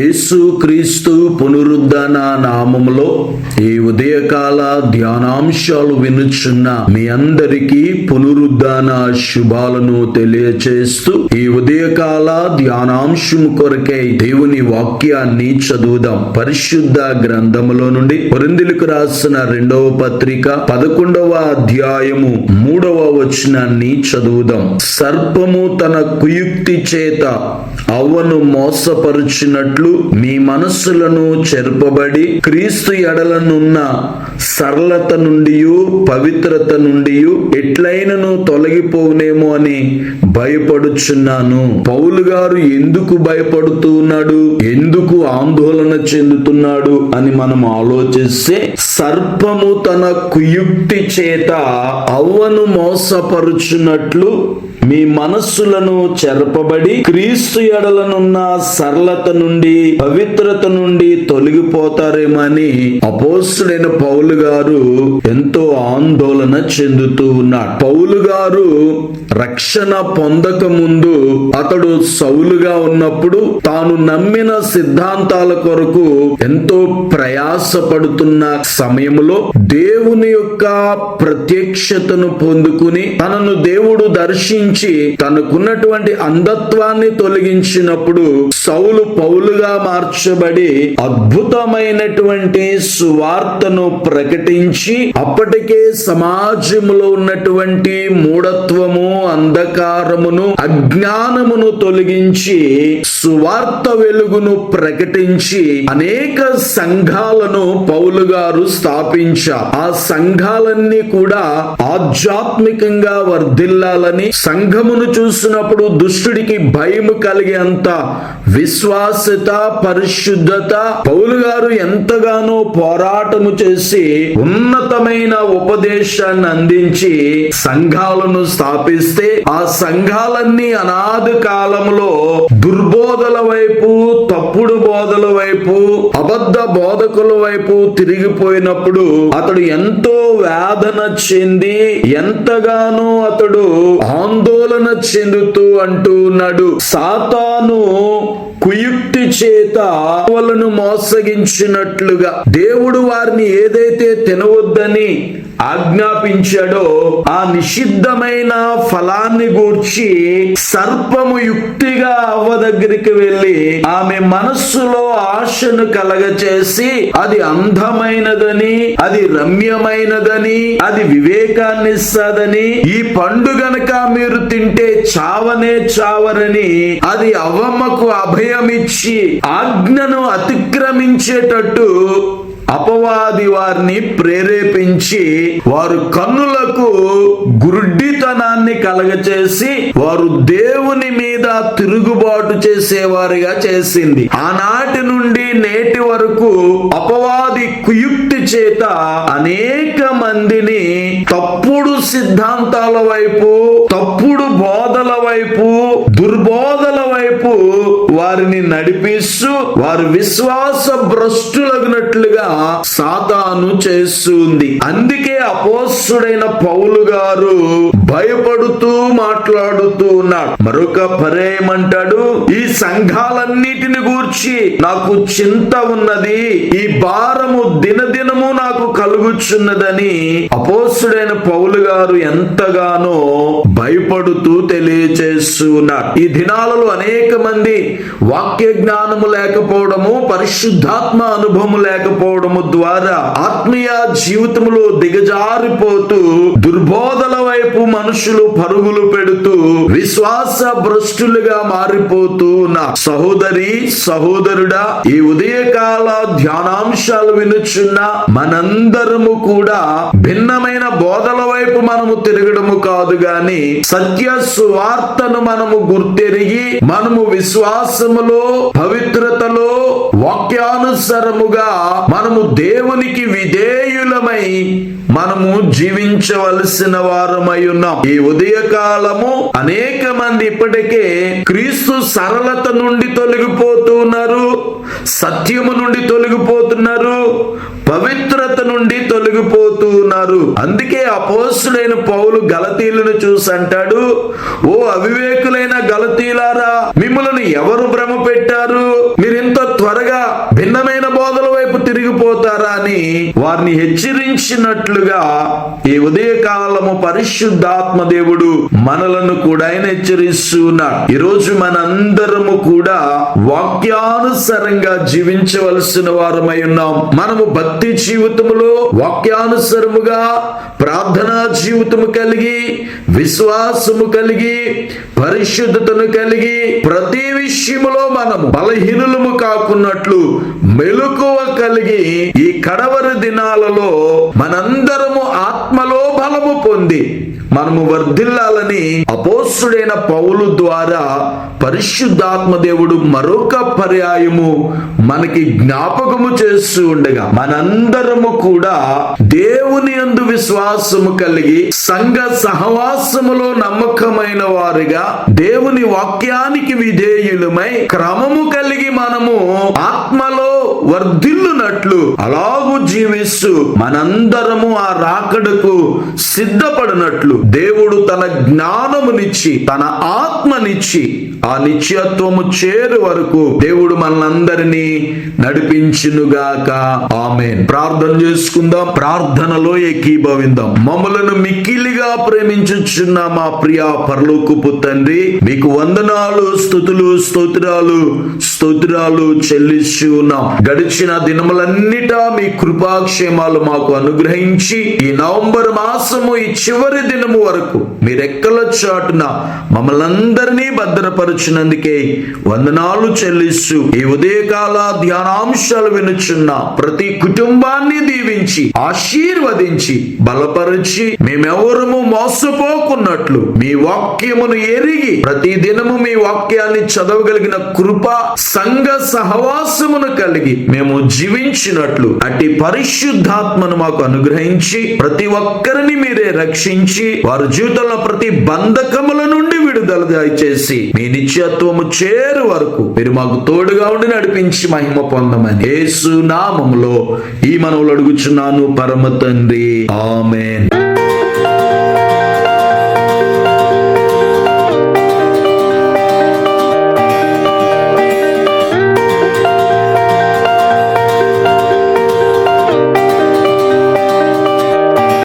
యేసుక్రీస్తు క్రీస్తు నామములో ఈ ఉదయకాల ధ్యానాంశాలు వినుచున్న మీ అందరికీ పునరుద్ధాన శుభాలను తెలియచేస్తూ ఈ ఉదయకాల ధ్యానాంశం కొరకై దేవుని వాక్యాన్ని చదువుదాం. పరిశుద్ధ గ్రంథములో నుండి పొరిందులకు రాసిన రెండవ పత్రిక పదకొండవ అధ్యాయము మూడవ వచనాన్ని చదువుదాం. సర్పము తన కుయుక్తి చేత అవ్వను మోసపరుచినట్లు మీ మనస్సులను చెరుపబడి క్రీస్తు ఎడలనున్న సరళత నుండి పవిత్రత నుండి ఎట్లయినను తొలగిపోవునేమో అని భయపడుచున్నాను. పౌలు గారు ఎందుకు భయపడుతూ ఉన్నాడు ఎందుకు ఆందోళన చెందుతున్నాడు అని మనం ఆలోచిస్తే సర్పము తన కుయుక్తి చేత అవ్వను మోసపరుచున్నట్లు మీ మనస్సులను చెరపబడి క్రీస్తు ఎడలనున్న సరళత నుండి పవిత్రత నుండి తొలగిపోతారేమని అపోస్తుడైన పౌలు గారు ఎంతో ఆందోళన చెందుతూ ఉన్నాడు. పౌలు గారు రక్షణ పొందక ముందు అతడు సౌలుగా ఉన్నప్పుడు తాను నమ్మిన సిద్ధాంతాల కొరకు ఎంతో ప్రయాసపడుతున్న సమయంలో దేవుని యొక్క ప్రత్యక్షతను పొందుకుని తనను దేవుడు దర్శించి తనకున్నటువంటి అంధత్వాన్ని తొలగించినప్పుడు సౌలు పౌలుగా మార్చబడి అద్భుతమైనటువంటి సువార్తను ప్రకటించి అప్పటికే సమాజంలో ఉన్నటువంటి మూఢత్వము అంధకారమును అజ్ఞానమును తొలగించి సువార్త వెలుగును ప్రకటించి అనేక సంఘాలను పౌలు గారు స్థాపించారు. ఆ సంఘాలన్నీ కూడా ఆధ్యాత్మికంగా వర్ధిల్లాలని సంఘమును చూసినప్పుడు దుష్టుడికి భయము కలిగేంత విశ్వాసత పరిశుద్ధత. పౌలు గారు ఎంతగానో పోరాటము చేసి ఉన్నతమైన ఉపదేశాన్ని అందించి సంఘాలను స్థాపిస్తే ఆ సంఘాలన్నీ అనాది కాలంలో దుర్బోధల వైపు తప్పుడు బోధల వైపు అబద్ధ బోధకుల వైపు తిరిగిపోయినప్పుడు అతడు ఎంతో వేదన చెంది ఎంతగానో అతడు ఆందోళన చెందుతూ అంటూ ఉన్నాడు. సాతాను కుయుక్తి చేత వాళ్ళను మోసగించినట్లుగా దేవుడు వారిని ఏదైతే తినవద్దని ఆజ్ఞాపించాడో ఆ నిషిద్ధమైన ఫలాన్ని గూర్చి సర్పము యుక్తిగా అవ్వ దగ్గరికి వెళ్ళి ఆమె మనస్సులో ఆశను కలగచేసి అది అందమైనదని అది రమ్యమైనదని అది వివేకాన్ని ఇస్తాదని ఈ పండు గనక మీరు తింటే చావనే చావరని అది అవ్వమ్మకు అభయమిచ్చి ఆజ్ఞను అతిక్రమించేటట్టు అపవాది వారిని ప్రేరేపించి వారు కన్నులకు గురుడ్డితనాన్ని కలగచేసి వారు దేవుని మీద తిరుగుబాటు చేసేవారిగా చేసింది. ఆనాటి నుండి నేటి వరకు అపవాది కుయుక్తి చేత అనేక మందిని తప్పుడు సిద్ధాంతాల వైపు తప్పుడు బోధల వైపు వారిని నడిపిస్తూ వారు విశ్వాస భ్రష్టులగినట్లుగా సాతాను చేస్తుంది. అందుకే అపోస్తుడైన పౌలు గారు భయపడుతూ మాట్లాడుతూ ఉన్నాడు. మరొక పరేమంటాడు ఈ సంఘాలన్నిటిని గూర్చి నాకు చింత ఉన్నది. ఈ భారము దిన కలుగుచున్నదని అపోస్తుడైన పౌలు గారు ఎంతగానో భయపడుతూ తెలియచేస్తున్నారు. ఈ దినాలలో అనేక మంది వాక్య జ్ఞానము లేకపోవడము పరిశుద్ధాత్మ అనుభవము లేకపోవడము ద్వారా ఆత్మీయ జీవితంలో దిగజారిపోతూ దుర్బోధల వైపు మనుషులు పరుగులు పెడుతూ విశ్వాస భ్రష్టులుగా మారిపోతూ ఉన్న సహోదరి సహోదరుడా ఈ ఉదయకాల ధ్యానాంశాలు వినుచున్న మనందరము కూడా భిన్నమైన బోధల వైపు మనము తిరగడము కాదు గాని సత్య సువార్తను మనము గుర్తెరిగి మనము విశ్వాసములో పవిత్రతలో వాక్యానుసరముగా మనము దేవునికి విధేయులమై మనము జీవించవలసిన వారమై ఉన్నాం. ఈ ఉదయకాలము అనేక మంది ఇప్పటికే క్రీస్తు సరళత నుండి తొలగిపోతున్నారు సత్యము నుండి తొలగిపోతున్నారు పవిత్రత నుండి తొలగిపోతూ ఉన్నారు అందుకే అపోస్తుడైన పౌలు గలతీలను చూసి అంటాడు ఓ అవివేకులైన గలతీలారా మిమ్మల్ని ఎవరు భ్రమ పెట్టారు మీరు వారిని హెచ్చరించినట్లుగా ఈ ఉదయకాలము పరిశుద్ధాత్మ దేవుడు మనలను కూడా ఆయన హెచ్చరిస్తూ ఉన్నాడు. ఈరోజు మనందరము కూడా వాక్యానుసారంగా జీవించవలసిన వారమై ఉన్నాం. మనము భక్తి జీవితములో వాక్యానుసరముగా ప్రార్థనా జీవితము కలిగి విశ్వాసము కలిగి పరిశుద్ధతను కలిగి ప్రతి విషయములో మనం బలహీనులము కాకున్నట్లు మెలకువ కలిగి ఈ కడవరి దినాలలో మనందరము ఆత్మలో బలము పొంది మనము వర్ధిల్లాలని అపోస్తుడైన పౌలు ద్వారా పరిశుద్ధాత్మ దేవుడు మరొక పర్యాయము మనకి జ్ఞాపకము చేస్తూ ఉండగా మనందరము కూడా దేవుని యందు విశ్వాసము కలిగి సంఘ సహవాసములో నమ్మకమైన వారుగా దేవుని వాక్యానికి విధేయులమై క్రమము కలిగి మనము ఆత్మలో వర్ధిల్లునట్లు అలాగూ జీవిస్తూ మనందరము ఆ రాకడకు సిద్ధపడినట్లు దేవుడు తన జ్ఞానమునిచ్చి తన ఆత్మనిచ్చి ఆ నిత్యత్వము చేరు వరకు దేవుడు మనందరినీ నడిపించునుగాక. ఆమెన్. ప్రార్థన చేసుకుందాం. ప్రార్థనలో ఏకీభవిందాం. మమ్మలను మిక్కిలిగా ప్రేమించుచున్న మా ప్రియ పరలోకపు తండ్రి. మీకు వందనాలు స్థుతులు స్తోత్రాలు స్తోత్రాలు చెల్లిస్తూ ఉన్నాం. గడిచిన దినములన్నిటా మీ కృపాక్షేమాలు మాకు అనుగ్రహించి ఈ నవంబర్ మాసము ఈ చివరి దినము వరకు మీరెక్కల చాటున మమ్మల్ని అందరినీ భద్రపరచినందుకే వందనాలు చెల్లిస్తూ ఈ ఉదయకాల ధ్యానాంశాలు వినుచున్న ప్రతి కుటుంబాన్ని దీవించి ఆశీర్వదించి బలపరిచి మేమెవరము మోసపోకున్నట్లు మీ వాక్యమును ఎరిగి ప్రతి దినము మీ వాక్యాన్ని చదవగలిగిన కృప సంఘ సహవాసమును కలిగి మేము జీవించినట్లు అట్టి పరిశుద్ధాత్మను మాకు అనుగ్రహించి ప్రతి ఒక్కరిని మీరే రక్షించి వారి జీవితంలో ప్రతి బంధకముల నుండి విడుదల దయచేసి మీ నిత్యత్వము చేరు వరకు మీరు మాకు తోడుగా ఉండి నడిపించి మహిమ పొందమని యేసు నామములో ఈ మనవులు అడుగుచున్నాను పరమ తండ్రి. ఆమెన్.